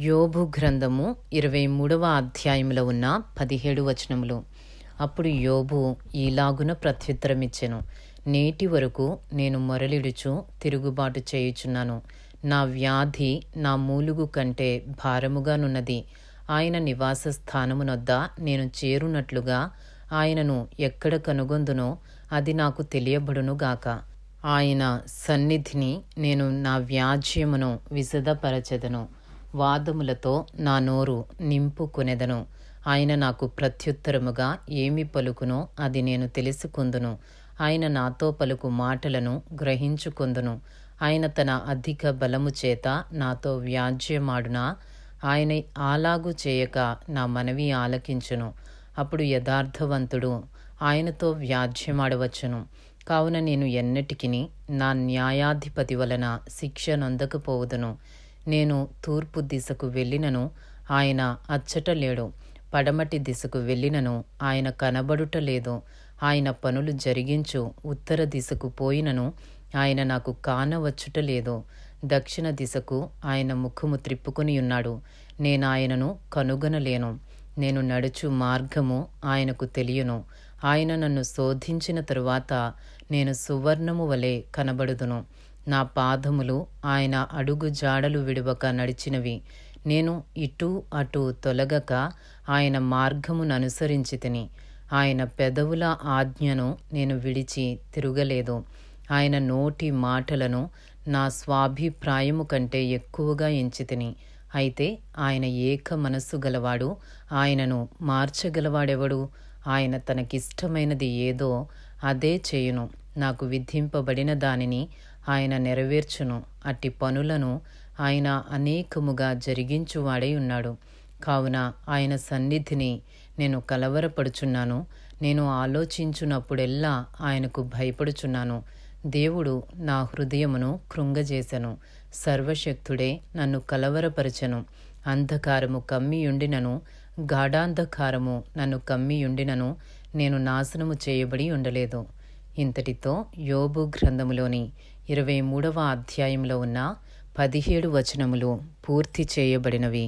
యోబు గ్రంథము ఇరవై మూడవ అధ్యాయంలో ఉన్న పదిహేడు వచనములు. అప్పుడు యోబు ఈలాగున ప్రత్యుత్తరమిచ్చెను నేటి వరకు నేను మొరలిడుచు తిరుగుబాటు చేయుచున్నాను. నా వ్యాధి నా మూలుగు కంటే భారముగానున్నది. ఆయన నివాస స్థానమునొద్ద నేను చేరునట్లుగా ఆయనను ఎక్కడ కనుగొందునో అది నాకు తెలియబడునుగాక ఆయన సన్నిధిని నేను నా వ్యాజ్యమును విశదపరచెదను వాదములతో నా నోరు నింపుకునెదను. ఆయన నాకు ప్రత్యుత్తరముగా ఏమి పలుకునో అది నేను తెలుసుకుందును. ఆయన నాతో పలుకు మాటలను గ్రహించుకుందును. ఆయన తన అధిక బలము చేత నాతో వ్యాజ్యమాడునా? ఆయన ఆలాగు చేయక నా మనవి ఆలకించును. అప్పుడు యథార్థవంతుడు ఆయనతో వ్యాజ్యమాడవచ్చును. కావున నేను ఎన్నటికిని నా న్యాయాధిపతి వలన శిక్ష నొందకపోవదును. నేను తూర్పు దిశకు వెళ్ళినను ఆయన అచ్చట లేడు. పడమటి దిశకు వెళ్ళినను ఆయన కనబడుట లేదు. ఆయన పనులు జరిగించు ఉత్తర దిశకు పోయినను ఆయన నాకు కానవచ్చుట లేదు. దక్షిణ దిశకు ఆయన ముఖము త్రిప్పుకొని ఉన్నాడు. నేను ఆయనను కనుగొనలేను. నేను నడుచు మార్గము ఆయనకు తెలియను. ఆయన నన్ను శోధించిన తరువాత నేను సువర్ణము వలె కనబడుదును. నా పాదములు ఆయన అడుగు జాడలు విడువక నడిచినవి. నేను ఇటు అటు తొలగక ఆయన మార్గమును అనుసరించి తిని. ఆయన పెదవుల ఆజ్ఞను నేను విడిచి తిరగలేదు. ఆయన నోటి మాటలను నా స్వాభిప్రాయము కంటే ఎక్కువగా ఎంచితిని అయితే ఆయన ఏక మనస్సు గలవాడు ఆయనను మార్చగలవాడెవడు? ఆయన తనకిష్టమైనది ఏదో అదే చేయును. నాకు విధింపబడిన దానిని ఆయన నెరవేర్చును. అట్టి పనులను ఆయన అనేకముగా జరిగించువాడై ఉన్నాడు. కావున ఆయన సన్నిధిని నేను కలవరపడుచున్నాను. నేను ఆలోచించున్నప్పుడెల్లా ఆయనకు భయపడుచున్నాను. దేవుడు నా హృదయమును కృంగజేశను సర్వశక్తుడే నన్ను కలవరపరచను. అంధకారము కమ్మియుండినను గాఢాంధకారము నన్ను కమ్మియుండినను నేను నాశనము చేయబడి ఉండలేదు. ఇంతటితో యోబు గ్రంథములోని ఇరవై మూడవ అధ్యాయంలో ఉన్న పదిహేడు వచనములు పూర్తి చేయబడినవి.